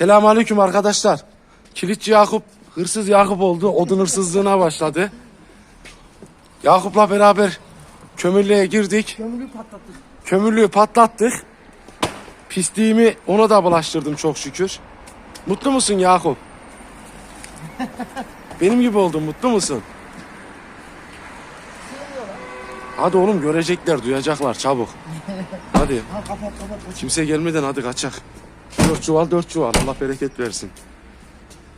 Selamünaleyküm arkadaşlar. Kilitçi Yakup hırsız Yakup oldu. Odun hırsızlığına başladı. Yakup'la beraber kömürlüğe girdik. Kömürü patlattık. Kömürlüğü patlattık. Pisliğimi ona da bulaştırdım çok şükür. Mutlu musun Yakup? Benim gibi oldun mutlu musun? Hadi oğlum görecekler duyacaklar çabuk. Hadi kimse gelmeden hadi kaçak. Dört çuval dört çuval Allah bereket versin.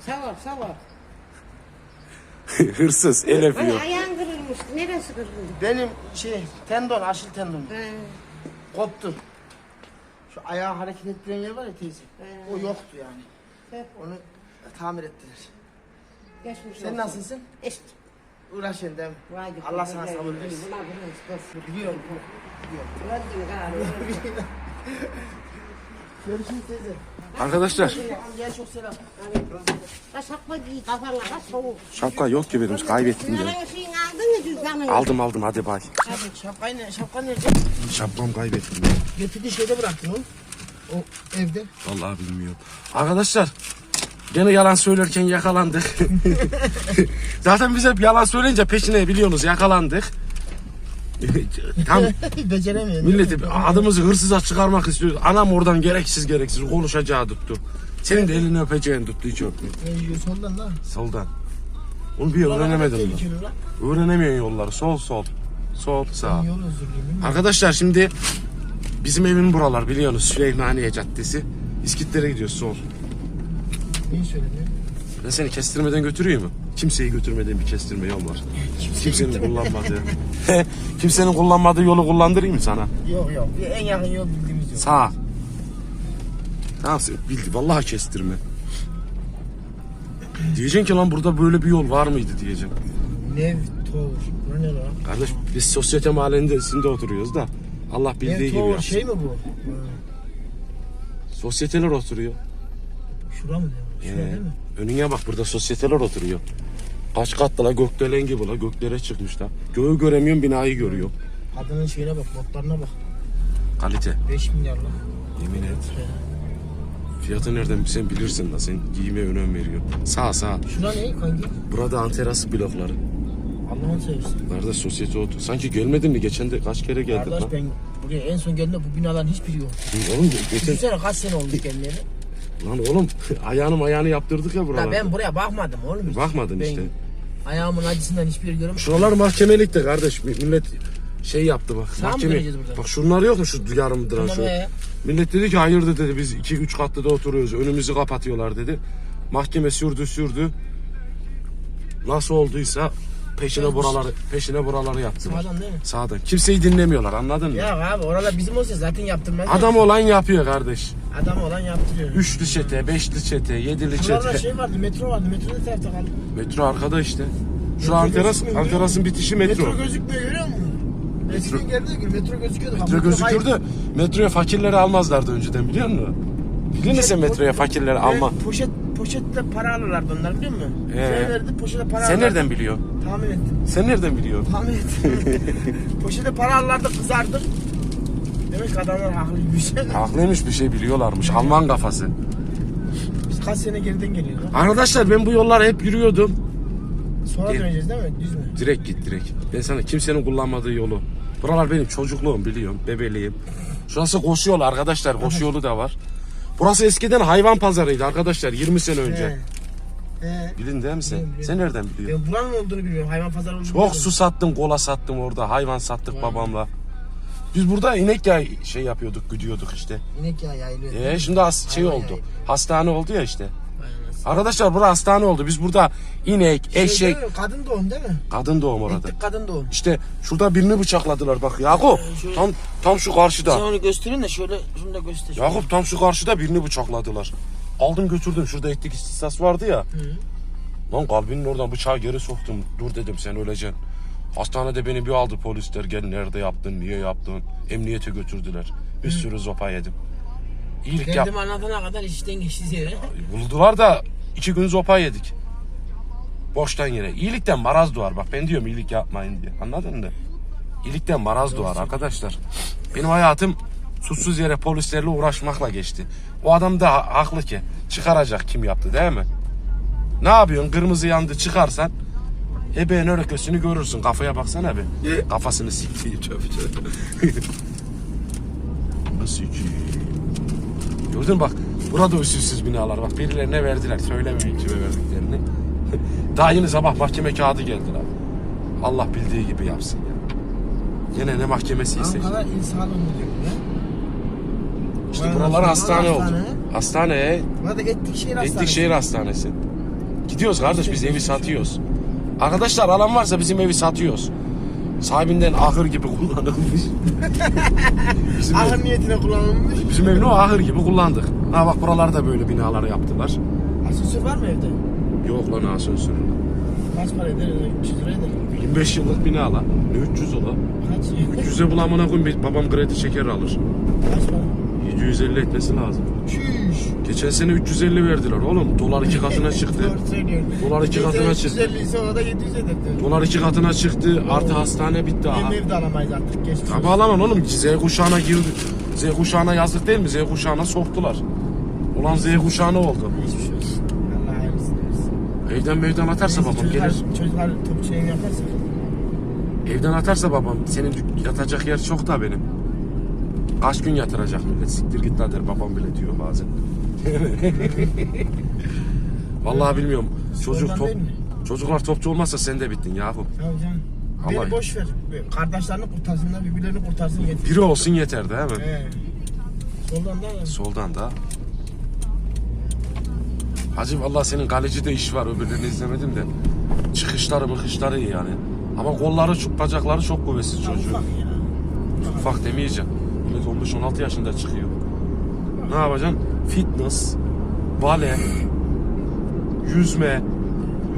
Sağ sağ Hırsız el öpüyor. ayağın kırılmış. Neresi kırıldı? Benim şey tendon aşil tendon He. koptu. Şu ayağı hareket ettiren yer var ya teyze. O yoktu yani. Hep Onu tamir ettiler. geçmiş Sen olsun. nasılsın? İşte. Uğraşıyorsun değil mi? Vay be, Allah sana sabır versin. Bunu ıskos. Biliyorum. Görüşürüz teyze. Arkadaşlar çok selam. Şapka giy kafana kaç soğuk. şapka yok ki benim kaybettim aldın mı cüzdanını? Aldım aldım hadi bay. Hadi şapkayı ne? Şapkan nerede? Şapkam kaybettim ya. Şeyde bıraktın oğlum. O evde. Vallahi bilmiyorum. Arkadaşlar gene yalan söylerken yakalandık. Zaten biz hep yalan söyleyince peşine biliyorsunuz yakalandık. Tam Beceremiyorum. milleti adımızı hırsıza çıkarmak istiyor. Anam oradan gereksiz gereksiz konuşacağı tuttu. Senin de elini öpeceğin tuttu hiç öpmüyor. Yiyor soldan da? Soldan. Onu bir öğrenemedim ben. Tehlikeli lan. Öğrenemiyorsun yolları. Sol sol. Sol sağ. Yol özürlüyüm? Arkadaşlar şimdi bizim evin buralar biliyorsunuz Süleymaniye Caddesi. İskitlere gidiyoruz sol. Neyi söyleniyor? Ben seni kestirmeden götüreyim mi? Kimseyi götürmeden bir kestirme yol var. Kimsenin kullanmadığı. Kimsenin kullanmadığı yolu kullandırayım mı sana? Yok yok. En yakın yol bildiğimiz yol. Sağ. Nasıl bildi vallahi kestirme. Diyeceksin ki lan burada böyle bir yol var mıydı diyeceğim. Nev Tower. Bu ne lan? Kardeş biz sosyete mahallesinde oturuyoruz da Allah bildiği Nev gibi Tower yapsın. şey mi bu? Sosyeteler oturuyor. Şura mı diyor? Şura Ee, değil mi? Önüne bak burada sosyeteler oturuyor. Kaç katlı la gökdelen gibi la göklere çıkmış la. Göğü göremiyorum binayı görüyor. Kadının şeyine bak, notlarına bak. Kalite 5 milyar lan. yemin et. Fiyatı nereden sen bilirsin la sen giyime önem veriyor. Sağ sağ. Şura ne kanki? Burada anterası blokları. Allah'ın seversen. Nerede sosyete otur. Sanki gelmedin mi? Geçen de kaç kere geldik Kardeş lan. ben buraya en son geldiğimde bu binaların hiçbiri yok. Oğlum geçen... Düşünsene kaç sene oldu gelmeyeli. Lan oğlum ayağını ayağını yaptırdık ya Da buralarda. ben buraya bakmadım oğlum. hiç. Bakmadın ben işte. Ayağımın acısından hiçbir göremedim. Şuralar mahkemelikti kardeş. Millet şey yaptı bak. Mı mahkeme. Bak şunlar yok mu şu yarım duran şu. ee? Millet dedi ki hayırdır dedi biz 2-3 katlı da oturuyoruz önümüzü kapatıyorlar dedi. Mahkeme sürdü sürdü. Nasıl olduysa peşine Yazmış. buraları peşine buraları yaptılar. Sağdan değil mi? Sağdan. Kimseyi dinlemiyorlar anladın mı? Ya abi oralar bizim olsa zaten yaptırmaz. Adam olan yapıyor kardeş. Adam olan yaptırıyor. Üçlü çete, beşli çete, yedili çete. şey vardı, metro vardı. Metro ne tarafta kaldı? Metro arkada işte. Şu Metro gözükmüyor, Anteras'ın bitişi metro. Metro gözükmüyor görüyor musun? Eskiden geldiği gün metro gözüküyordu. Metro gözükürdü. Metroya fakirleri almazlardı önceden biliyor musun? Biliyor musun sen metroya fakirleri alma? Poşet, poşetle para alırlardı onlar biliyor musun? Ee? Sen verdi poşete para Sen alırlardı. nereden biliyorsun? Tahmin ettim. Sen nereden biliyorsun? Tahmin ettim. poşete para alırlardı kızardık. Demek ki adamlar haklıymış. Haklıymış bir şey biliyorlarmış. Alman kafası. Kaç sene geriden geliyoruz. lan. Arkadaşlar ben bu yollara hep yürüyordum. Sonra Gel. döneceğiz değil mi? Düz mü? Direkt git direkt. Ben sana kimsenin kullanmadığı yolu. Buralar benim çocukluğum biliyorum. Bebeliğim. Şurası koşu yolu arkadaşlar. Koşu yolu da var. Burası eskiden hayvan pazarıydı arkadaşlar 20 sene önce. He. He. Bilin değil mi sen? Biliyorum, biliyorum. Sen nereden biliyorsun? Ben buranın olduğunu bilmiyorum. Hayvan pazarı olduğunu Çok bilmiyorum. su sattım, kola sattım orada. Hayvan sattık babamla. Biz burada inek yağı şey yapıyorduk, güdüyorduk işte. İnek yağı yayılıyor. Ee, şimdi has- şey Hayvan oldu. yağı. Hastane oldu ya işte. Arkadaşlar bura hastane oldu. Biz burada inek, Şey eşek, değil mi? Kadın doğum değil mi? kadın doğum orada. Ettik kadın doğum. İşte şurada birini bıçakladılar bak Yakup. şöyle- Tam tam şu Sen karşıda. onu gösterin de şöyle şunu da göster. Yakup tam şu karşıda birini bıçakladılar. Aldım götürdüm. Şurada etlik istisas vardı ya. Lan kalbinin oradan bıçağı geri soktum. Dur dedim sen öleceksin. Hastanede beni bir aldı polisler. Gel nerede yaptın, niye yaptın? Emniyete götürdüler. Bir sürü zopa yedim. İyilik yap. Kendim anlatana kadar işten geçti yere. Buldular da iki gün zopa yedik. Boştan yere. İyilikten maraz doğar. Bak ben diyorum iyilik yapmayın diye. Anladın mı? İyilikten maraz doğar arkadaşlar. Benim hayatım suçsuz yere polislerle uğraşmakla geçti. O adam da ha- haklı ki çıkaracak kim yaptı değil mi? Ne yapıyorsun? Kırmızı yandı çıkarsan ebeğin öröküsünü görürsün. Kafaya baksana bir. Kafasını siktiği tövbe tövbe. Nasıl ki? Gördün mü bak. Burada usulsüz binalar. Bak birilerine verdiler. Söylemeyin kime verdiklerini. Daha yeni sabah mahkeme kağıdı geldi abi. Allah bildiği gibi yapsın ya. Yine ne mahkemesi ise. Ankara İl Sağlık Müdürlüğü. İşte buralar hastane hastane. oldu. Hastane, Burada Etlikşehir Hastanesi. Etlikşehir Hastanesi. Gidiyoruz kardeş biz evi satıyoruz. Arkadaşlar alan varsa bizim evi satıyoruz. Sahibinden ahır gibi kullanılmış. bizim, ev, Ahır niyetine kullanılmış. bizim evini o ahır gibi kullandık. Ha bak buralarda böyle binalar yaptılar. Asansör var mı evde? Yok lan asansör. Kaç para eder? 300 lira eder. 25 yıllık bina lan. Ne 300 ola? Kaç? 300'e bulamana koyayım babam kredi çeker alır. Kaç para? 750 etmesi lazım. Çüş. Geçen sene 350 verdiler oğlum. Dolar iki katına çıktı. Doğru söylüyorsun. Dolar iki katına çıktı. 350 ise o da 700 eder. Dolar iki katına çıktı. Artı hastane bitti aha. Benim evde alamayız artık. Geçti. Tabi alamam oğlum. Z kuşağına girdi. Z kuşağına yazdık değil mi? Z kuşağına soktular. Ulan Z kuşağı ne oldu? Hiçbir şey olsun. Allah hayırlısını versin. Evden mevden atarsa babam gelir. Çocuklar top şeyini yaparsa. Evden atarsa babam senin dük- yatacak yer çok da benim. Kaç gün yatıracak millet? Siktir git lan der babam bile diyor bazen. Vallahi bilmiyorum. Çocuk Ondan top, değil mi? çocuklar topçu olmazsa sen de bittin yahu. Tamam canım. Beni boş ver. Kardeşlerini kurtarsınlar, birbirlerini kurtarsın yeter. Biri olsun yeter değil mi? He. Soldan da Soldan da. Hacı vallahi senin kalecide iş var öbürlerini izlemedim de. Çıkışları mıkışları iyi yani. Ama kolları çok bacakları çok kuvvetsiz çocuğun. ufak ya. Ufak demeyeceğim. Millet 15-16 yaşında çıkıyor. Ne yapacaksın? Fitness, bale, yüzme.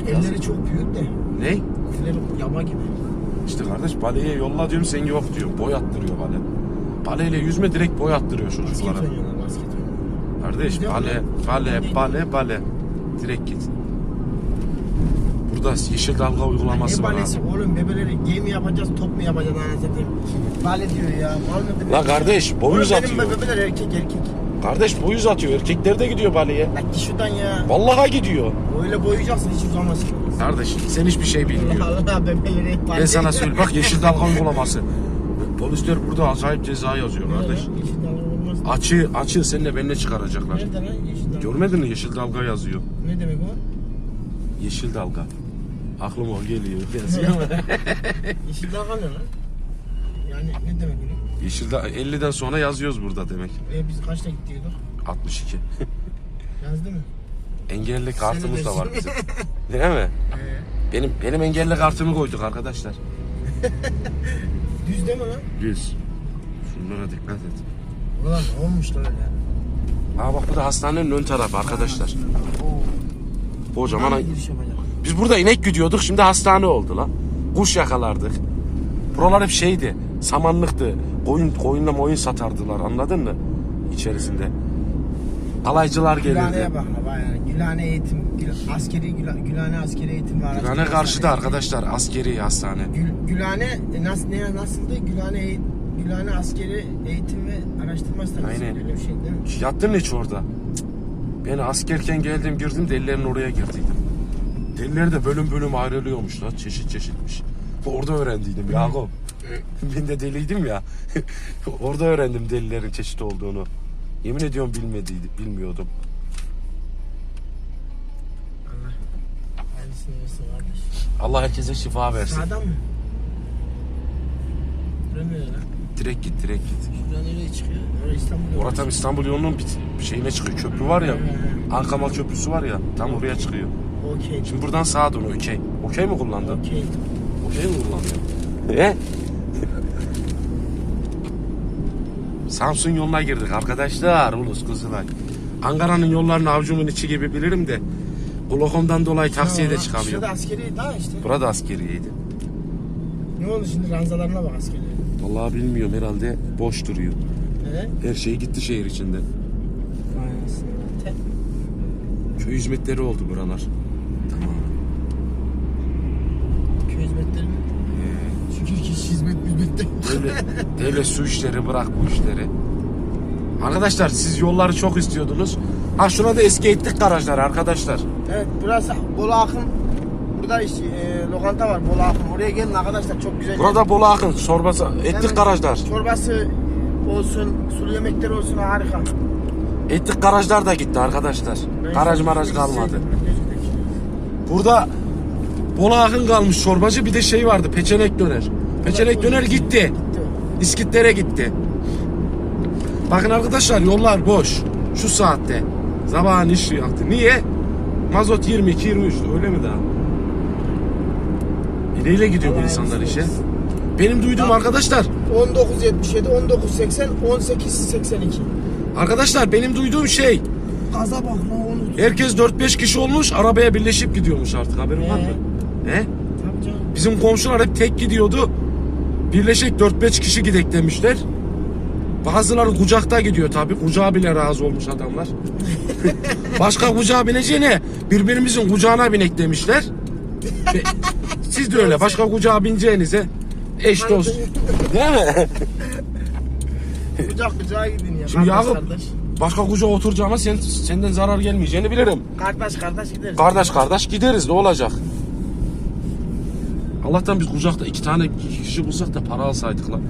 Elleri çok büyük de. Ne? Elleri yama gibi. İşte kardeş baleye yolla diyorum sen yok diyor. Boy attırıyor bale. Baleyle yüzme direkt boy attırıyor Basket çocuklara. oynuyorlar, basket oynuyorlar. Kardeş Gidiyor bale, bale, bale, bale. Direkt git. Burada yeşil dalga uygulaması Ne var balesi abi. oğlum bebeleri game mi yapacağız top mu yapacağız anasını. Bale diyor ya. Mal mı La kardeş boy Oğlum uzatıyor. Benim bebeler erkek erkek. Kardeş boy uzatıyor. Erkekler de gidiyor baleye. Lan git şuradan ya. Vallahi gidiyor. Öyle boyayacaksın hiç uzamasın. Kardeş sen hiçbir şey bilmiyorsun. Allah bebeleri hep Ben sana söyleyeyim bak yeşil dalga uygulaması. Polisler burada acayip ceza yazıyor kardeş. Açı, açı seninle benimle çıkaracaklar. Nerede lan yeşil dalga? Görmedin mi yeşil dalga yazıyor. Ne demek o? Yeşil dalga. Aklıma o geliyor. Dalga ne lan? Yani ne demek bu? yeşil da 50'den sonra yazıyoruz burada demek. E biz kaçta gittiydik? 62. Yazdı mı? Engelli kartımız da var bizim. Değil mi? Ee, Benim benim engelli kartımı koyduk arkadaşlar. düz değil mi lan? 100. Şunlara dikkat et. Ulan olmuş da öyle. Aa bak bu da hastanenin ön tarafı arkadaşlar. Oo. Kocaman. Hangi giriş? Biz burada inek güdüyorduk şimdi hastane oldu lan. Kuş yakalardık. Buralar hep şeydi. Samanlıktı. Koyun, koyunla moyun satardılar anladın mı? İçerisinde. Alaycılar gelirdi. Gülhane'ye bak baba yani. Gülhane eğitim, Gül- askeri Gül- Gülhane askeri eğitim var. Gülhane karşıda arkadaşlar askeri hastane. Gül, Gülhane e, nasıl ne nasıldı? Gülhane Gülhane askeri eğitim ve araştırma. Aynen. Öyle bir şey değil mi? Yattın hiç orada? Cık. Ben askerken geldim girdim delilerin oraya girdiydim. Deliler de bölüm bölüm ayrılıyormuş lan çeşit çeşitmiş. Orada öğrendiydim Yakup. ben de deliydim ya. orada öğrendim delilerin çeşit olduğunu. Yemin ediyorum bilmediydim, bilmiyordum. Allah. Hayırlısını versin kardeş. Allah herkese şifa versin. Sağdan mı? Buraya lan? Direkt git, direkt git. Şuradan nereye çıkıyor? Orası İstanbul. Orada tam İstanbul yolunun bir- bir şeyine çıkıyor. Köprü var ya. Ankamal Köprüsü var ya. Tam oraya çıkıyor. Okey. Şimdi buradan sağa dön okey. Okey mi kullandın? Okey. Okey mi kullandın? E? Samsun yoluna girdik arkadaşlar. Ulus Kızılay. Ankara'nın yollarını avucumun içi gibi bilirim de. Glokom'dan dolayı taksiye de Şurada çıkamıyorum. askeri daha işte. Burada askeriyeydi. Ne oldu şimdi ranzalarına bak askeri. Vallahi bilmiyorum herhalde boş duruyor. He? Her şey gitti şehir içinde. Te- Köy hizmetleri oldu buralar. Devlet, devlet su işleri bırak bu işleri. Arkadaşlar siz yolları çok istiyordunuz. Ha şuna da eski ettik garajlar arkadaşlar. Evet burası Bolu Akın. Burada iş, e, lokanta var Bolu Akın. Oraya gelin arkadaşlar çok güzel. Burada Bolu Akın sorbası ettik Hemen garajlar. Çorbası olsun, sulu yemekleri olsun harika. Ettik garajlar da gitti arkadaşlar. Garaj maraj kalmadı. Burada Bolu Akın kalmış çorbacı bir de şey vardı peçenek döner. Peçenek döner gitti. İskitlere gitti. Bakın arkadaşlar yollar boş. Şu saatte. Sabahın işi yaktı. Niye? Mazot 22 23 öyle mi daha? E neyle gidiyor bu insanlar işe? Benim duyduğum arkadaşlar 1977, 1980, 1882. arkadaşlar benim duyduğum şey Gaza bak lan onu. herkes 4-5 kişi olmuş arabaya birleşip gidiyormuş artık haberin var mı? He? Tabii canım. Bizim komşular hep tek gidiyordu. Birleşik 4-5 kişi gidek demişler. Bazıları kucakta gidiyor tabi. Kucağa bile razı olmuş adamlar. Başka kucağa bineceğine birbirimizin kucağına binek demişler. Ve Siz de öyle. Başka kucağa bineceğinize eş dost. Değil mi? Kucak kucağa gidin ya. Şimdi Yakup başka kucağa oturacağıma sen, senden zarar gelmeyeceğini bilirim. Kardeş kardeş gideriz. Kardeş kardeş gideriz ne olacak? Allah'tan biz kucakta iki tane kişi bulsak da para alsaydık lan.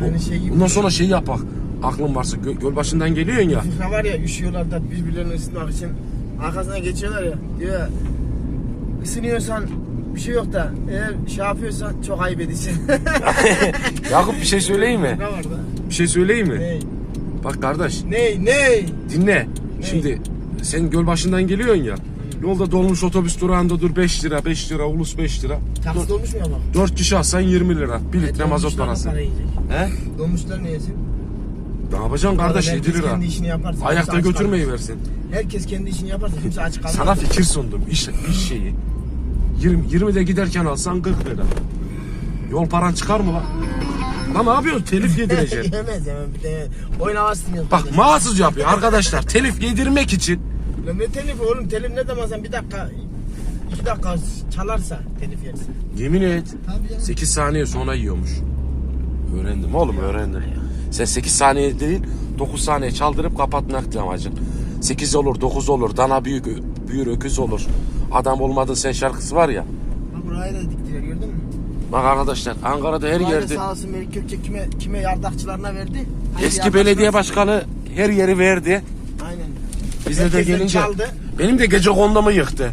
Hani şey gibi. Bundan sonra şey yapak. Aklın varsa gö- göl başından geliyorsun ya. Fıkra var ya üşüyorlar da birbirlerini ısıtmak için arkasına geçiyorlar ya. Diyor ya, ısınıyorsan bir şey yok da eğer şey yapıyorsan çok ayıp ediyorsun. Yakup bir şey söyleyeyim mi? Ne var da? Bir şey söyleyeyim mi? Ney? Bak kardeş Ney? Ney? dinle. Şimdi sen göl başından geliyorsun ya. Yolda dolmuş otobüs durağında dur 5 lira 5 lira ulus 5 lira. Taksi dolmuş mu ama? 4 kişi alsan 20 lira. 1 litre mazot parası. He? Dolmuşlar ne yesin? Ne yapacaksın kardeş Herkes 7 lira. kendi işini yaparsa. Ayakta kimse aç götürmeyi versin. Herkes kendi işini yaparsa kimse aç kalmaz. Sana fikir sundum iş, iş şeyi. 20, 20 de giderken alsan 40 lira. Yol paran çıkar mı lan? Lan ne yapıyorsun? Telif yedireceksin. yemez yemez bir de. Bak mağazız yapıyor arkadaşlar. Telif yedirmek için. Lan ne telif oğlum telif ne zaman sen bir dakika iki dakika çalarsa telif yersin. Yemin et. Tabii canım. 8 saniye sonra yiyormuş. Öğrendim oğlum öğrendim. Sen 8 saniye değil 9 saniye çaldırıp kapatmak amacın. 8 olur 9 olur dana büyük büyür öküz olur. Adam olmadın sen şarkısı var ya. Bak burayı da diktiler gördün mü? Bak arkadaşlar Ankara'da her Burayı da yerde sağ olsun Melik Gökçe kime, kime yardakçılarına verdi. Hangi eski belediye başkanı her yeri verdi. Bize de Herkesten gelince çaldı. benim de gece kondumu yıktı.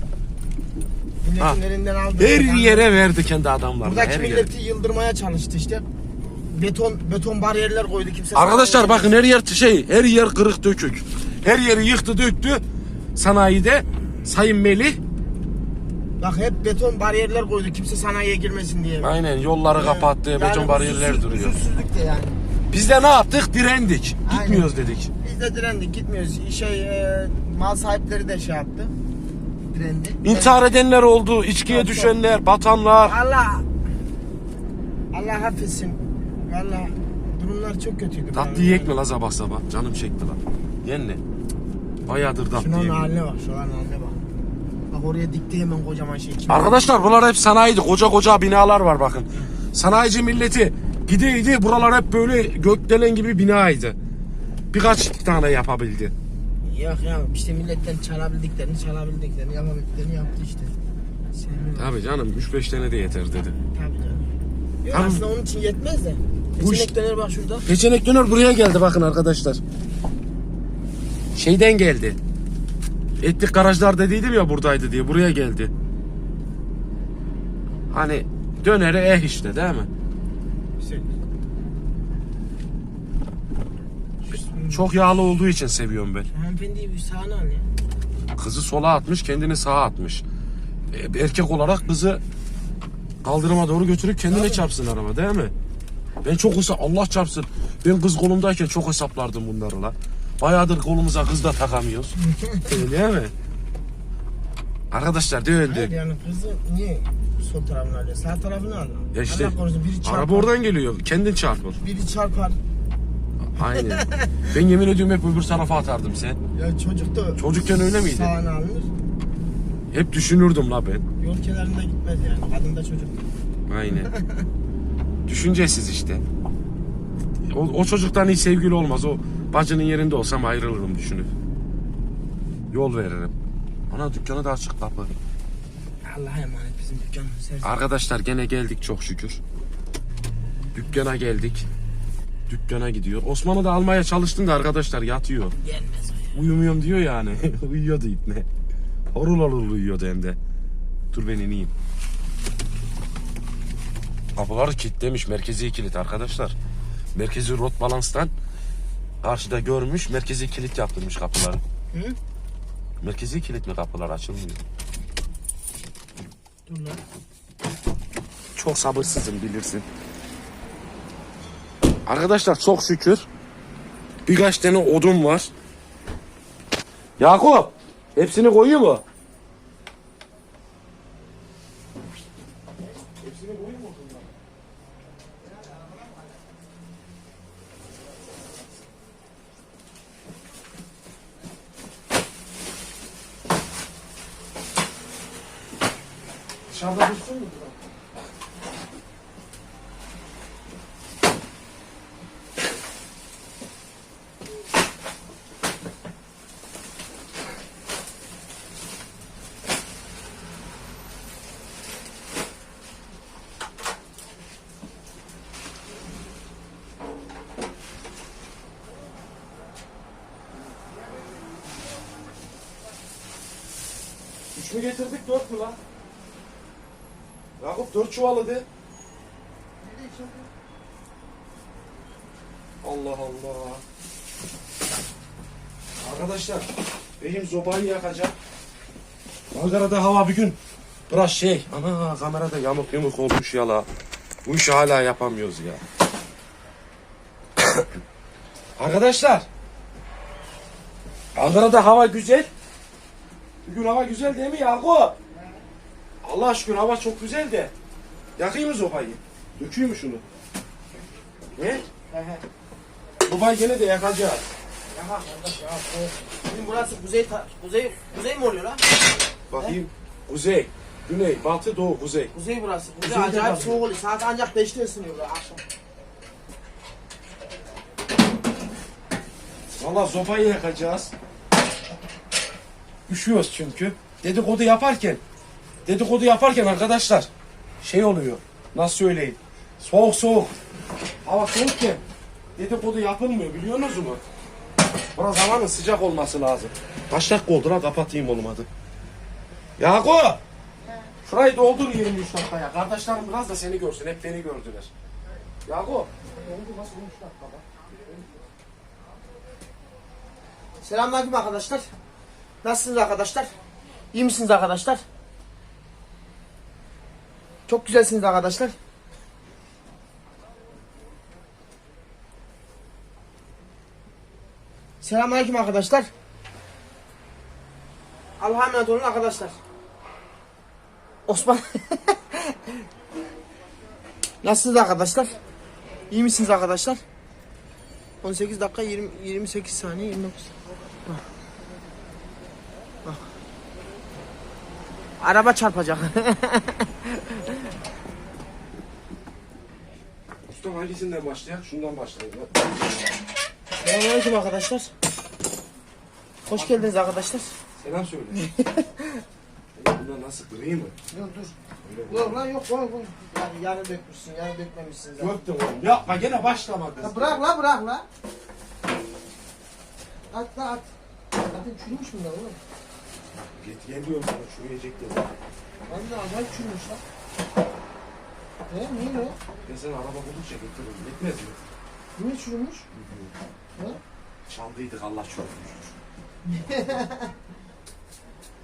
Ha. Milletin elinden aldı. Her Yani yere verdi kendi adamlarına. Buradaki her yere. milleti yıldırmaya çalıştı işte. Beton beton bariyerler koydu kimse. Arkadaşlar bakın her yer şey, her yer kırık dökük. Her yeri yıktı döktü. Sanayide Sayın Melih Bak hep beton bariyerler koydu kimse sanayiye girmesin diye. aynen yolları kapattı, Yani beton bariyerler duruyor. Da yani. Biz de ne yaptık? Direndik. Aynen. Gitmiyoruz dedik. Biz de direndik gitmiyoruz. Şey e, mal sahipleri de şey yaptı. Direndi. İntihar edenler oldu, içkiye Çok, çok. düşenler, batanlar. Allah Allah affetsin. Valla durumlar çok kötüydü. Tatlı yiyek mi la sabah sabah? Canım çekti lan. Yenle. Bayağıdır tatlı Şunun yiyek. haline bak, şunun haline bak. Bak oraya dikti hemen kocaman şey. Kim- Arkadaşlar bunlar hep sanayiydi. Koca koca binalar var bakın. Sanayici milleti gideydi. Buralar hep böyle gökdelen gibi binaydı. Birkaç tane yapabildi. Yok ya işte milletten çalabildiklerini çalabildiklerini yapabildiklerini yaptı işte. Sevmiyorum. Tabii canım 3-5 tane de yeter dedi. Tabii canım. Yok, aslında onun için yetmez de. Bu iş- Seçenekler bak şurada. Peçenek döner buraya geldi bakın arkadaşlar. Şeyden geldi. Etlik garajlar dediydim ya buradaydı diye buraya geldi. Hani döneri eh işte değil mi? Güzel. Çok yağlı olduğu için seviyorum ben. Hanımefendiyi bir sağına al ya. Kızı sola atmış kendini sağa atmış. E, Erkek olarak kızı kaldırıma doğru götürüp kendine çarpsın araba değil mi? Ben çok hesa Allah çarpsın. Ben kız kolumdayken çok hesaplardım bunları la. Bayağıdır kolumuza kız da takamıyoruz. Değil mi? Arkadaşlar Hayır döndü. yani kızı niye sol tarafını alıyor? Sağ tarafını al. Ya işte Allah korusun biri çarpar. araba oradan geliyor. Kendin çarpıl. Biri çarpar. Aynen. ben yemin ediyorum hep öbür tarafa atardım sen. Ya çocuk da Çocukken öyle miydi? Sağına alınır. Hep düşünürdüm la ben. Yol kenarında gitmez yani. Kadın da çocuk. Aynen. Düşüncesiz işte. o, o çocuktan iyi sevgili olmaz. O bacının yerinde olsam ayrılırım düşünüp. Yol veririm. Ana dükkanı da açık kapı. Allah'a emanet bizim dükkanımız her Arkadaşlar gene geldik çok şükür. Dükkana geldik. Dükkana gidiyor. Osman'ı da almaya çalıştım da arkadaşlar yatıyor. Gelmez o ya. Uyumuyorum diyor yani. Uyuyordu ipne. Horul horul uyuyordu hem de. Dur ben ineyim. Kapıları kilitlemiş. Merkezi kilit arkadaşlar. Merkezi rot balanstan karşıda görmüş. Merkezi kilit yaptırmış kapıları. Hı? Merkezi kilit mi kapılar açılmıyor. Dur lan. Çok sabırsızım bilirsin. Arkadaşlar çok şükür birkaç tane odun var. Yakup hepsini koyuyor mu? Dışarıda dursun mu? Üç mü getirdik dört mü lan? Çuvalı de. Allah Allah. Arkadaşlar benim zobayı yakacak. Ankara'da hava bir gün biraz şey. Ana kamerada yamuk yumuk olmuş ya la. Bu işi hala yapamıyoruz ya. Arkadaşlar. Ankara'da hava güzel. Bugün hava güzel değil mi Yakup? Allah şükür hava çok güzel de. Yakayım mı sobayı? Dökeyim mi şunu? Ne? Sobayı gene de yakacağız. Yaha kardeş ya. soğuk. Bizim burası kuzey ta- kuzey kuzey mi oluyor lan? Bakayım. Kuzey, güney, batı, doğu, kuzey. Kuzey burası. Kuzey Kuzeyde acayip var. soğuk oluyor. Saat ancak 5'te ısınıyor böyle akşam. Valla sobayı yakacağız. Üşüyoruz çünkü. Dedikodu yaparken, dedikodu yaparken arkadaşlar şey oluyor. Nasıl söyleyeyim? Soğuk soğuk. Hava soğukken dedikodu yapılmıyor biliyorsunuz mu? Biraz havanın sıcak olması lazım. Kaç dakika oldu lan kapatayım olmadı. Yakup! Şurayı doldur 23 dakikaya. Kardeşlerim biraz da seni görsün. Hep beni gördüler. Yakup! Oldu nasıl 23 dakika bak. Selamünaleyküm arkadaşlar. Nasılsınız arkadaşlar? İyi misiniz arkadaşlar? Çok güzelsiniz arkadaşlar. Selamünaleyküm arkadaşlar. Allah'a emanet olun arkadaşlar. Osman. Nasılsınız arkadaşlar? İyi misiniz arkadaşlar? 18 dakika 20, 28 saniye 29. Bak. Araba çarpacak. Usta hangisinden başlayak? Şundan başlayalım. Selamünaleyküm arkadaşlar. Hoş geldiniz arkadaşlar. Selam söyle. Bunlar nasıl kırayım mı? Dur dur. Yok lan yok koy koy. Yani yarı dökmüşsün, yarı dökmemişsin zaten. Döktüm oğlum. Yapma gene başlama kız. Ya bırak la bırak la. At la at. Zaten çürümüş bunlar oğlum. Git geliyorum sana şu yiyecekleri. Vallahi acayip çürümüş lan. Ne? Niye ne? Ben sana araba buldukça getiririm. Yetmez mi? Niye çürümüş? Çaldıydık Allah çok.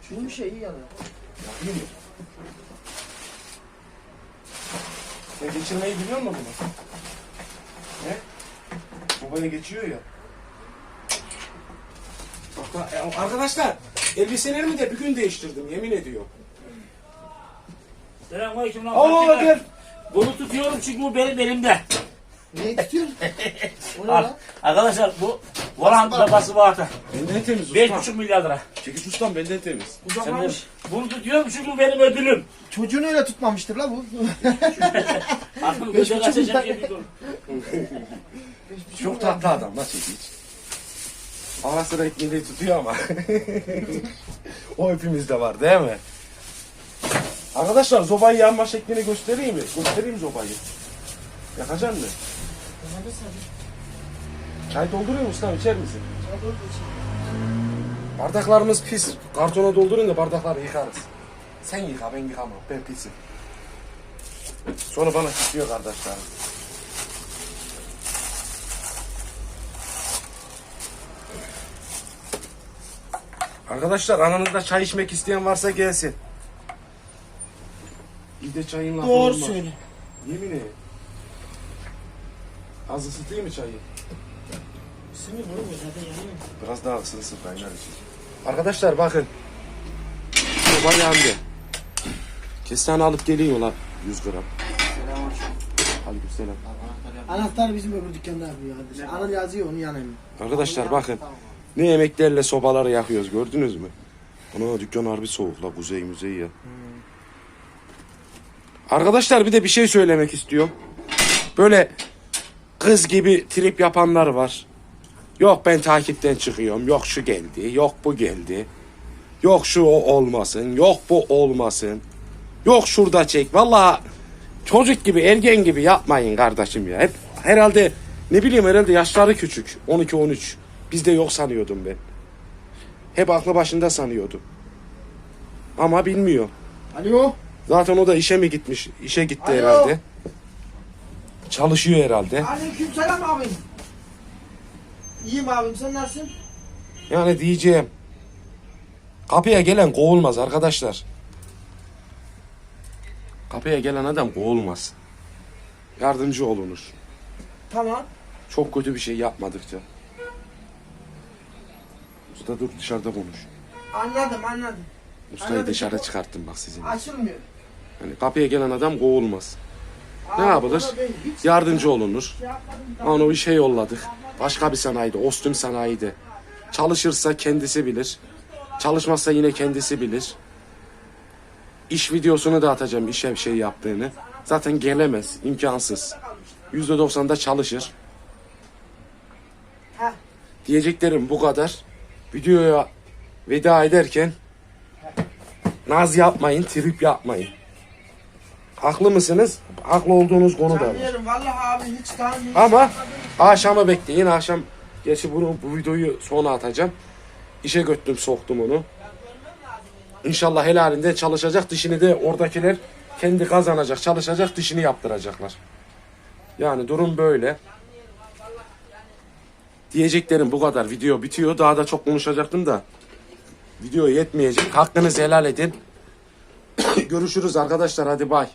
Çürümüş ya iyi yani. Yapayım mı? Sen geçirmeyi biliyor musun bunu? Ne? Babaya geçiyor ya. Bak, bak, e, arkadaşlar elbiselerimi de bir gün değiştirdim yemin ediyorum. Selamünaleyküm lan. Allah Fatih gel. Bunu tutuyorum çünkü bu benim elimde. Niye tutuyorsun? O ne Al. lan? Arkadaşlar bu Varan babası vardı. Benden temiz Beş ustam. buçuk milyar lira. Çekiç ustam benden temiz. Sen de, Uzaklarmış. bunu tutuyorum çünkü benim ödülüm. Çocuğunu öyle tutmamıştır la bu. Aklım Beş göze buçuk kaçacak milyar. gibi dur. Çok tatlı adam la çekiç. Ara sıra ekmeği tutuyor ama. o hepimizde var değil mi? Arkadaşlar zobayı yanma şeklini göstereyim mi? Göstereyim zobayı. Yakacaksın mı? Çay dolduruyor musun ustam içer misin? Bardaklarımız pis. Kartona doldurun da bardakları yıkarız. Sen yıka ben yıkamam. Ben pisim. Sonra bana çıkıyor kardeşlerim. Arkadaşlar aranızda çay içmek isteyen varsa gelsin. Bir de çayın lafı Doğru olmaz. söyle. Yemin ederim. Az ısıtayım mı çayı? Seni vurmuyor zaten yanıyor. Biraz daha ısınsın kaynar için. Arkadaşlar bakın. Soba yandı. Kestane alıp geliyorlar 100 gram. Aleykümselam. Anahtar bizim öbür dükkanda abi ya. Anıl yazıyor onu yanayım. Arkadaşlar bakın. Ne emeklerle sobaları yakıyoruz gördünüz mü? Ana dükkan harbi soğuk la kuzey müzey ya. Arkadaşlar bir de bir şey söylemek istiyorum. Böyle kız gibi trip yapanlar var. Yok ben takipten çıkıyorum. Yok şu geldi. Yok bu geldi. Yok şu o olmasın. Yok bu olmasın. Yok şurada çek. Vallahi çocuk gibi ergen gibi yapmayın kardeşim ya. Hep herhalde ne bileyim herhalde yaşları küçük. 12-13. Bizde yok sanıyordum ben. Hep aklı başında sanıyordum. Ama bilmiyor. Alo. Zaten o da işe mi gitmiş? İşe gitti Alo. herhalde. Çalışıyor herhalde. Aleyküm selam abim. İyiyim abim sen nasılsın? Yani diyeceğim. Kapıya gelen kovulmaz arkadaşlar. Kapıya gelen adam kovulmaz. Yardımcı olunur. Tamam. Çok kötü bir şey yapmadıkça. Usta dur dışarıda konuş. Anladım anladım. Ustayı Anladım. dışarı çıkarttım bak sizin. Açılmıyor. Yani kapıya gelen adam kovulmaz. Ne yapılır? Yardımcı olunur. Onu işe yolladık. Başka bir sanayide, Ostüm sanayide. Çalışırsa kendisi bilir. Çalışmazsa yine kendisi bilir. İş videosunu da atacağım işe bir şey yaptığını. Zaten gelemez, imkansız. %90'da çalışır. Heh. Diyeceklerim bu kadar. Videoya veda ederken naz yapmayın, trip yapmayın. Haklı mısınız? Haklı olduğunuz konu da var. Tanıyorum vallahi abi hiç tanımıyorum. Ama akşama bekleyin. Akşam gerçi bunu bu videoyu sonra atacağım. İşe göttüm soktum onu. İnşallah helalinden çalışacak. Dişini de oradakiler kendi kazanacak, çalışacak, dişini yaptıracaklar. Yani durum böyle. Diyeceklerim bu kadar. Video bitiyor. Daha da çok konuşacaktım da. Video yetmeyecek. Hakkınızı helal edin. Görüşürüz arkadaşlar. Hadi bay.